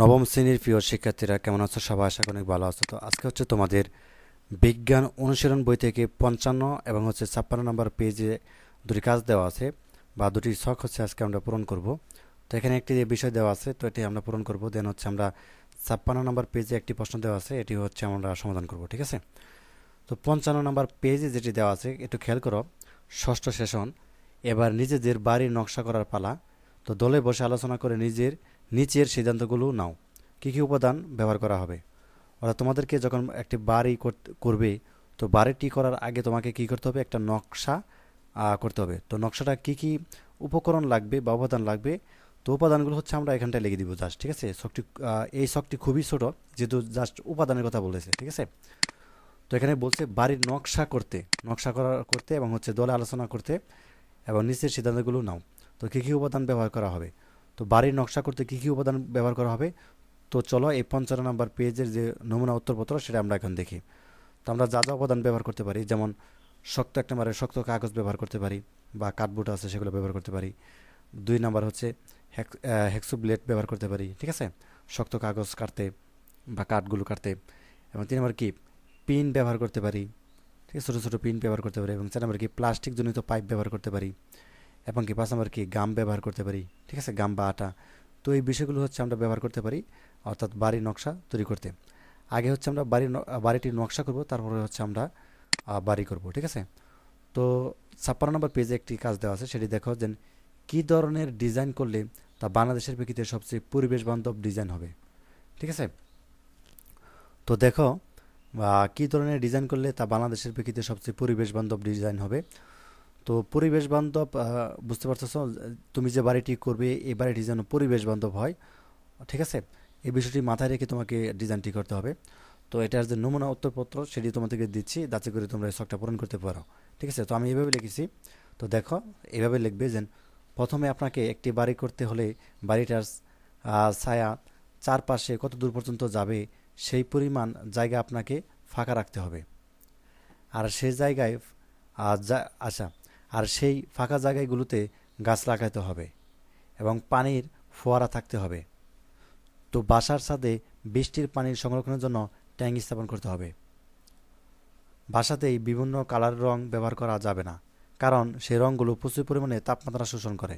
নবম শ্রেণির প্রিয় শিক্ষার্থীরা, কেমন আছো? সবাই আশা অনেক ভালো আছো। তো আজকে হচ্ছে তোমাদের বিজ্ঞান অনুশীলন বই থেকে পঞ্চান্ন এবং হচ্ছে ছাপ্পান্ন নম্বর পেজে দুটি কাজ দেওয়া আছে বা দুটি শখ হচ্ছে আজকে আমরা পূরণ করব। তো এখানে একটি যে বিষয় দেওয়া আছে, তো এটি আমরা পূরণ করব। দেন হচ্ছে আমরা ছাপ্পান্ন নম্বর পেজে একটি প্রশ্ন দেওয়া আছে এটি হচ্ছে আমরা সমাধান করব, ঠিক আছে? তো পঞ্চান্ন নম্বর পেজে যেটি দেওয়া আছে, একটু খেয়াল করো। ষষ্ঠ সেশন, এবার নিজেদের বাড়ির নকশা করার পালা। তো দলে বসে আলোচনা করে নিজের নিচের সিদ্ধান্তগুলো নাও। কী কী উপাদান ব্যবহার করা হবে? অর্থাৎ তোমাদেরকে যখন একটি বাড়ি করবে, তো বাড়িটি করার আগে তোমাকে কি করতে হবে? একটা নকশা করতে হবে। তো নকশাটা কি কি উপকরণ লাগবে বা উপাদান লাগবে? তো উপাদানগুলো হচ্ছে আমরা এখানটায় লিখে দিব জাস্ট ঠিক আছে? শখটি এই শখটি খুবই ছোট, যেহেতু জাস্ট উপাদানের কথা বলেছে, ঠিক আছে? তো এখানে বলছে বাড়ির নকশা করতে, নকশা করা, করতে এবং হচ্ছে দলে আলোচনা করতে এবং নিচের সিদ্ধান্তগুলো নাও। তো কী কী উপাদান ব্যবহার করা হবে? তো বাড়ির নকশা করতে কী কী উপাদান ব্যবহার করা হবে? তো চলো এই পঞ্চান্ন নম্বর পেজের যে নমুনা উত্তরপত্র, সেটা আমরা এখন দেখি। তো আমরা যা যা উপাদান ব্যবহার করতে পারি, যেমন শক্ত এক নম্বরে শক্ত কাগজ ব্যবহার করতে পারি বা কাঠবোর্ড আছে সেগুলো ব্যবহার করতে পারি। দুই নাম্বার হচ্ছে হেক্সো ব্লেড ব্যবহার করতে পারি, ঠিক আছে? শক্ত কাগজ কাটতে বা কাঠগুলো কাটতে। এবং তিন নম্বর কি? পিন ব্যবহার করতে পারি, ঠিক আছে? ছোটো ছোটো পিন ব্যবহার করতে পারি। এবং চার নম্বর কি? প্লাস্টিক জনিত পাইপ ব্যবহার করতে পারি। এবং কি পাঁচ নম্বর কি গাম ব্যবহার করতে পারি? ঠিক আছে, গাম বা আটা। তো এই বিষয়গুলো হচ্ছে আমরা ব্যবহার করতে পারি, অর্থাৎ বাড়ির নকশা তৈরি করতে। আগে হচ্ছে আমরা বাড়ির বাড়িটির নকশা করব, তারপরে হচ্ছে আমরা বাড়ি করব, ঠিক আছে? তো ছাপ্পান্ন নম্বর পেজে একটি কাজ দেওয়া আছে, সেটি দেখো যে কী ধরনের ডিজাইন করলে তা বাংলাদেশের প্রেক্ষিতে সবচেয়ে পরিবেশ বান্ধব ডিজাইন হবে? ঠিক আছে? তো দেখো কী ধরনের ডিজাইন করলে তা বাংলাদেশের প্রেক্ষিতে সবচেয়ে পরিবেশ বান্ধব ডিজাইন হবে? তো পরিবেশ বান্ধব বুঝতে পারতেছো, তুমি যে বাড়িটি করবে, এই বাড়িটি যেন পরিবেশ বান্ধব হয়, ঠিক আছে? এই বিষয়টি মাথায় রেখে তোমাকে ডিজাইনটি করতে হবে। তো এটার যে নমুনা উত্তরপত্র, সেটি তোমাদেরকে দিচ্ছি, যাতে করে তোমরা এই শখটা পূরণ করতে পারো, ঠিক আছে? তো আমি এভাবে লিখেছি। তো দেখো, এভাবে লিখবে যে প্রথমে আপনাকে একটি বাড়ি করতে হলে বাড়িটার ছায়া চারপাশে কত দূর পর্যন্ত যাবে, সেই পরিমাণ জায়গা আপনাকে ফাঁকা রাখতে হবে। আর সেই জায়গায় আচ্ছা আর সেই ফাঁকা জায়গাগুলোতে গাছ লাগাতে হবে এবং পানির ফোয়ারা থাকতে হবে। তো বাসার ছাদে বৃষ্টির পানির সংরক্ষণের জন্য ট্যাঙ্ক স্থাপন করতে হবে। বাসাতেই বিভিন্ন কালার রং ব্যবহার করা যাবে না, কারণ সেই রঙগুলো প্রচুর পরিমাণে তাপমাত্রা শোষণ করে।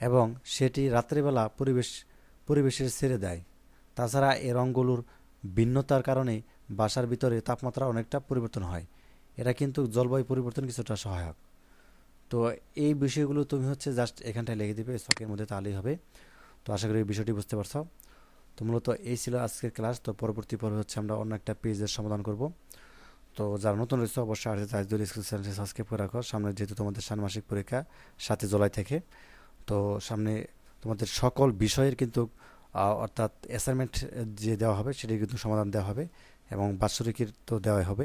এবং সেটি রাত্রিবেলা পরিবেশ, পরিবেশের ছেড়ে দেয়। তাছাড়া এ রঙগুলোর ভিন্নতার কারণে বাসার ভিতরে তাপমাত্রা অনেকটা পরিবর্তন হয়। এটা কিন্তু জলবায়ু পরিবর্তন কিছুটা সহায়ক। তো এই বিষয়গুলো তুমি হচ্ছে জাস্ট এখানটায় লিখে দিবে শখের মধ্যে তাহলেই হবে। তো আশা করি এই বিষয়টি বুঝতে পারছ। তো মূলত এই ছিল আজকের ক্লাস তো পরবর্তী পর্বে হচ্ছে আমরা অন্য একটা পেজের সমাধান করব। তো যারা নতুন রয়েছে, অবশ্যই আর তাজদুল স্কুল চ্যানেলটি সাবস্ক্রাইব করে রাখো। সামনে যেহেতু তোমাদের ষান্মাসিক পরীক্ষা, সাথে জুলাই থেকে। তো সামনে তোমাদের সকল বিষয়ের কিন্তু অর্থাৎ অ্যাসাইনমেন্ট যে দেওয়া হবে, সেটি কিন্তু সমাধান দেওয়া হবে এবং বাৎসরিকের তো দেওয়াই হবে।